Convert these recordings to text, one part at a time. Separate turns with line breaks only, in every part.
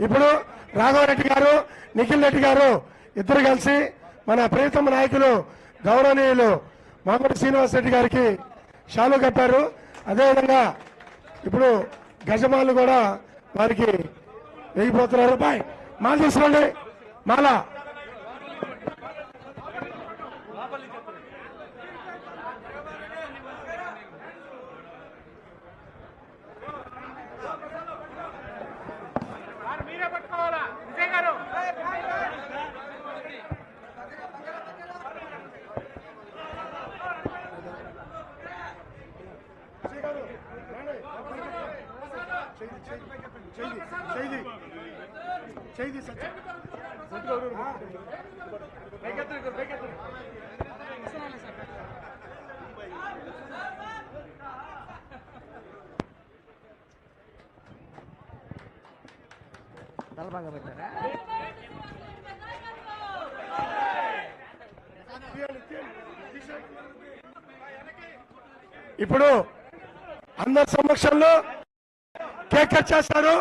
ఇప్పుడు రాఘవరెడ్డి గారు నిఖిల్ రెడ్డి గారు ఇద్దరు కలిసి మన ప్రియతమ నాయకులు గౌరవనీయులు మామిడి శ్రీనివాస్ రెడ్డి గారికి షాలు కట్టారు. అదేవిధంగా ఇప్పుడు గజమాలు కూడా వారికి వెయ్యిపోతున్నారు బాయ్. మాల తీసుకురండి. మాల.
செய்தி செய்தி செய்தி విజయ్ గారు
ఇప్పుడు అందరి సమక్షంలో కేక్ కట్ చేస్తారు.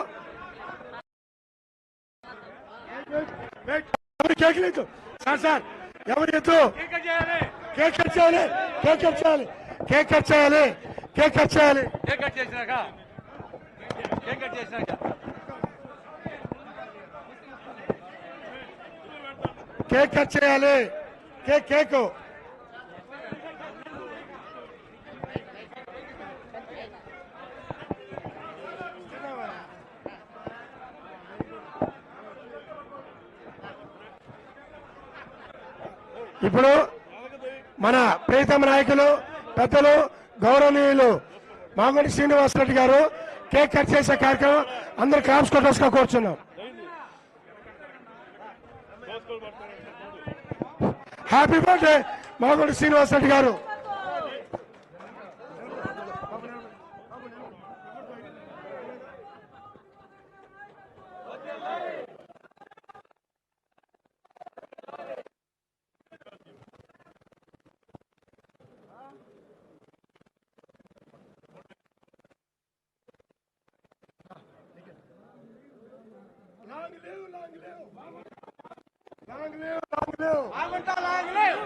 కేక్ లేదు? సార్ సార్ ఎవరు ఎత్తు? కేక్ కట్ చేయాలి కేక్ కట్ చేయాలి కేక్ కట్ చేయాలి కేక్ కట్ చేయాలి.
కేక్ కట్ చేసినాక కేక్ కట్ చేసినాక.
కేక్ కట్ చేయాలి. Cake cake. ఇప్పుడు మన ప్రీతమ నాయకులు పెద్దలు గౌరవనీయులు మామిడి శ్రీనివాసరెడ్డి గారు కేక్ కట్ చేసే కార్యక్రమం అందరు క్రాప్స్ కొట్టేసుకో కూర్చున్నాం. హ్యాపీ బర్త్డే మామిడి శ్రీనివాస్ రెడ్డి గారు.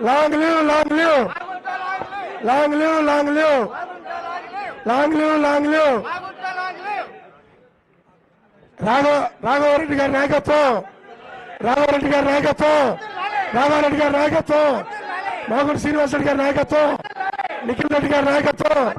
Long live long live. Long live long live. Long live long live. Raghava Raghava Reddy గారి నాయకత్వం. రాఘవరెడ్డి గారి నాయకత్వం. రామారెడ్డి గారి నాయకత్వం. మాగుడు శ్రీనివాసరెడ్డి గారి నాయకత్వం. నిఖిల్ రెడ్డి గారి నాయకత్వం.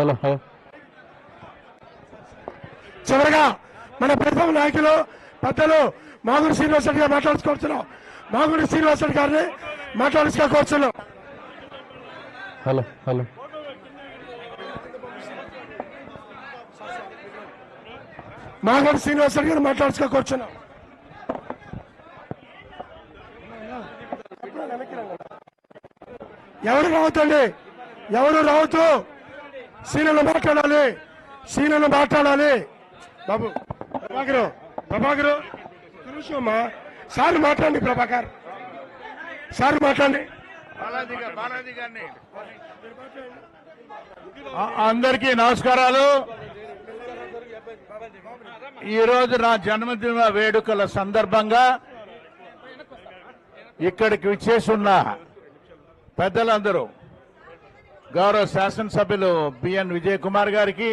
Hello hello.
చివరగా మన ప్రథమ నాయకులు పెద్దలు మాగుడి శ్రీనివాస్ రెడ్డి గారు మాట్లాడుకోవచ్చున్నాం మాగుడి శ్రీనివాస్ రెడ్డి గారిని మాట్లాడుకోవచ్చున్నాం
హలో హలో.
మాగుడి శ్రీనివాస్ రెడ్డి గారు మాట్లాడుకోవచ్చున్నాం ఎవరు రావద్దండి? ఎవరు రావద్దు? సీనియర్లు మాట్లాడాలి. సీనియర్లు మాట్లాడాలి. బాబు ప్రభాకరు ప్రభాకరు అమ్మా. సార్ మాట్లాడండి ప్రభాకర్. సార్ మాట్లాడండి.
బాలాజీ గారు బాలాజీ గారిని.
అందరికీ నమస్కారాలు. ఈరోజు నా జన్మదిన వేడుకల సందర్భంగా ఇక్కడికి విచ్చేసున్న పెద్దలందరూ గౌరవ శాసనసభ్యులు బిఎన్ విజయ్ కుమార్ గారికి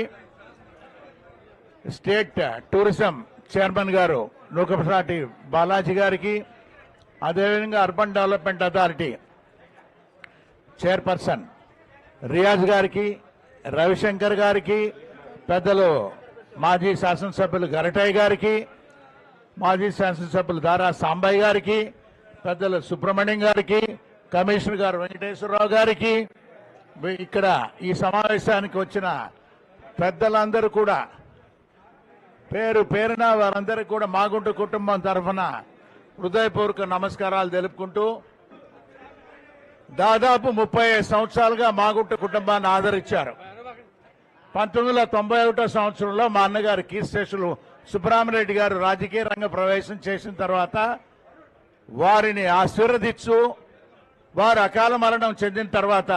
స్టేట్ టూరిజం చైర్మన్ గారు నూకపసాటి బాలాజీ గారికి అదేవిధంగా urban development authority chairperson Riyaz గారికి రవిశంకర్ గారికి పెద్దలు మాజీ శాసనసభ్యులు గరటయ్య గారికి మాజీ శాసనసభ్యులు దారా సాంబయ్య గారికి పెద్దలు సుబ్రహ్మణ్యం గారికి కమిషనర్ గారు వెంకటేశ్వరరావు గారికి ఇక్కడ ఈ సమావేశానికి వచ్చిన పెద్దలందరూ కూడా పేరు పేరున వారందరికీ కూడా మాగుంట కుటుంబం తరఫున హృదయపూర్వక నమస్కారాలు తెలుపుకుంటూ దాదాపు ముప్పై సంవత్సరాలుగా మాగుంట కుటుంబాన్ని ఆదరించారు. పంతొమ్మిది వందల తొంభై ఒకటో సంవత్సరంలో మా అన్నగారు కీర్శేషులు సుబ్రహ్మరెడ్డి గారు రాజకీయ రంగ ప్రవేశం చేసిన తర్వాత వారిని ఆశీర్వదించు వారు అకాల మరణం చెందిన తర్వాత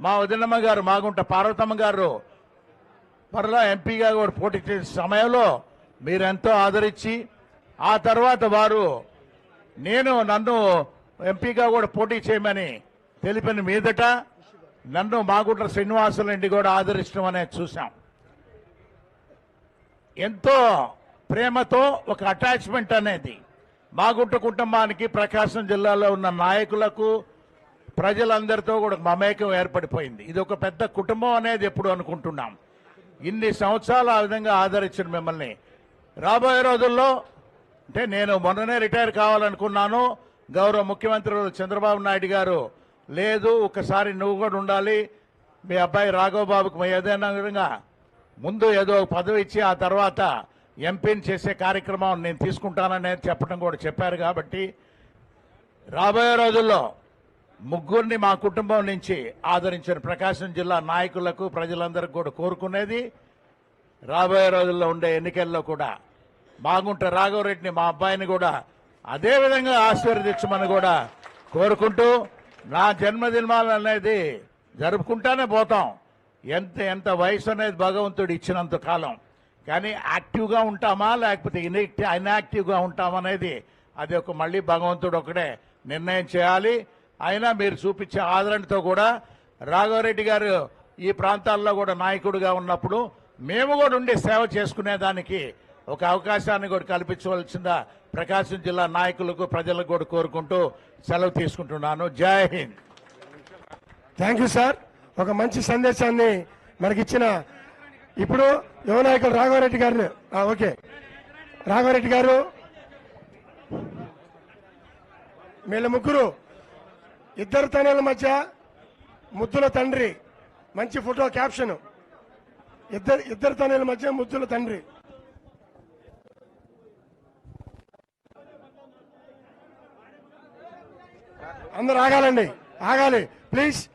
మా వదినమ్మ గారు మాగుంట పార్వతమ్మ గారు మరలా ఎంపీగా కూడా పోటీ చేసే సమయంలో మీరెంతో ఆదరించి ఆ తర్వాత వారు నేను నన్ను ఎంపీగా కూడా పోటీ చేయమని తెలిపిన మీదట నన్ను మాగుంట శ్రీనివాసులండి కూడా ఆదరించడం అనేది చూసాం ఎంతో ప్రేమతో ఒక అటాచ్మెంట్ అనేది మాగుంట కుటుంబానికి ప్రకాశం జిల్లాలో ఉన్న నాయకులకు ప్రజలందరితో కూడా మమేకం ఏర్పడిపోయింది. ఇది ఒక పెద్ద కుటుంబం అనేది ఎప్పుడు అనుకుంటున్నాం. ఇన్ని సంవత్సరాలు ఆ విధంగా ఆదరించిన మిమ్మల్ని. రాబోయే రోజుల్లో అంటే నేను మొన్ననే రిటైర్ కావాలనుకున్నాను. గౌరవ ముఖ్యమంత్రి చంద్రబాబు నాయుడు గారు లేదు ఒకసారి నువ్వు కూడా ఉండాలి. మీ అబ్బాయి రాఘవ బాబుకు ఏదైనా విధంగా ముందు ఏదో ఒక పదవి ఇచ్చి ఆ తర్వాత ఎంపీని చేసే కార్యక్రమం నేను తీసుకుంటాననేది చెప్పడం కూడా చెప్పారు కాబట్టి రాబోయే రోజుల్లో ముగ్గురిని మా కుటుంబం నుంచి ఆదరించిన ప్రకాశం జిల్లా నాయకులకు ప్రజలందరికీ కూడా కోరుకునేది రాబోయే రోజుల్లో ఉండే ఎన్నికల్లో కూడా. బాగుంట రాఘవరెడ్డిని మా అబ్బాయిని కూడా అదేవిధంగా ఆశీర్వదించమని కూడా కోరుకుంటూ నా జన్మదినాలు అనేది జరుపుకుంటానే పోతాం. ఎంత ఎంత వయసు అనేది భగవంతుడు ఇచ్చినంత కాలం. కానీ యాక్టివ్గా ఉంటామా లేకపోతే ఇన్యాక్టివ్ ఇన్యాక్టివ్గా ఉంటామనేది అది ఒక మళ్ళీ భగవంతుడు ఒకడే నిర్ణయం చేయాలి. అయినా మీరు చూపించే ఆదరణతో కూడా రాఘవరెడ్డి గారు ఈ ప్రాంతాల్లో కూడా నాయకుడిగా ఉన్నప్పుడు మేము కూడా ఉండి సేవ చేసుకునేదానికి ఒక అవకాశాన్ని కూడా కల్పించవలసిన ప్రకాశం జిల్లా నాయకులకు ప్రజలకు కూడా కోరుకుంటూ సెలవు తీసుకుంటున్నాను. జై హింద్.
Thank you sir. ఒక మంచి సందేశాన్ని మనకిచ్చిన ఇప్పుడు యువ నాయకులు రాఘవరెడ్డి గారిని. ఓకే. రాఘవరెడ్డి గారు వీళ్ళ ముగ్గురు ఇద్దరు తనల మధ్య ముద్దుల తండ్రి. మంచి ఫోటో క్యాప్షన్. ఇద్దరు ఇద్దరు తనల మధ్య ముద్దుల తండ్రి. అందరు ఆగాలండి. ఆగాలి. ప్లీజ్.